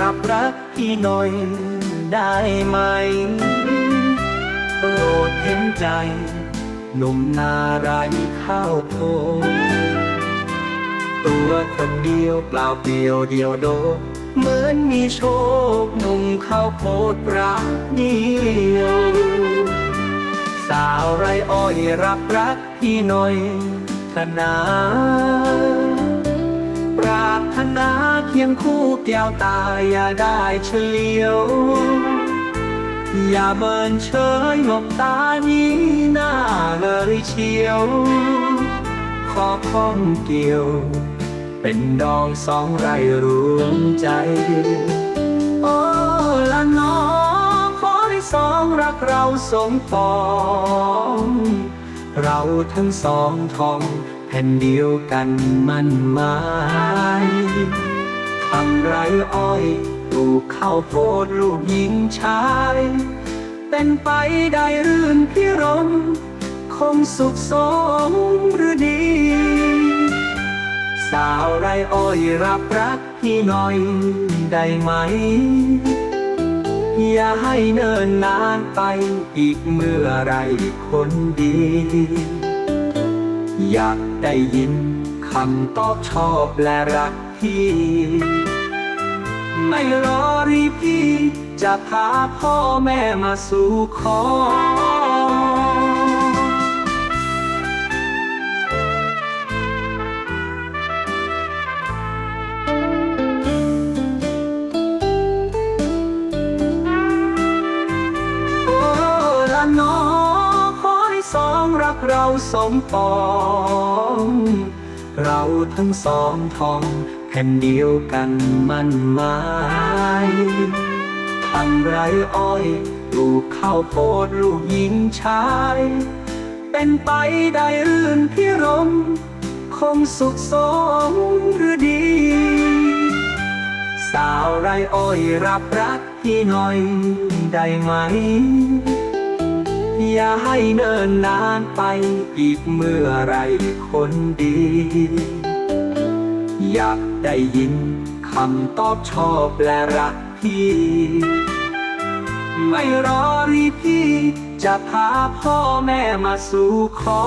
รับรักพี่หน่อยได้ไหม โปรดเห็นใจหนุ่มนารายข้าวโพดตัวคนเดียวเปล่าเปลี่ยวเดียวโดดเหมือนมีโชคหนุ่มข้าวโพดรักเดียว สาวไรอ้อยรับรักพี่หน่อยธนาปรารถนา เคียงคู่แก้วตาอย่าได้เฉลียว อย่าเมินเฉยหลบตานี้หน้าเลยเชียว ขอข้องเกี่ยว เป็นดองสองไรรวมใจ โอ้ละน้องขอให้สองรักเราสมปองเราทั้งสองทองแผ่นเดียวกันมั่นหมาย อ้อยปลูกข้าวโพดลูกหญิงชาย เป็นไปได้รื่นพิรม คงสุขสมหรือดี สาวไรอ้อยรับรักพี่หน่อยได้ไหม อย่าให้เนิ่นนานไปอีกเมื่อไรคนดี อยากได้ยินคำตอบชอบและรักพี่ ไม่รอรีพี่ จะพาพ่อแม่มาสู่ขอโอ้ละน้องขอให้สองรักเราสมปอง เราทั้งสองทอง แผ่นเดียวกันมันหมายทำไรอ้อยลูกข้าวโพดลูกหญิงชาย เป็นไปได้รื่นพิรม คงสุขสมหรือดี สาวไรอ้อยรับรักพี่หน่อยได้ไหม อย่าให้เนิ่นนานไปอีกเมื่อไรคนดี อยากได้ยินคำตอบชอบและรักพี่ ไม่รอรีพี่ จะพาพ่อแม่มาสู่ขอ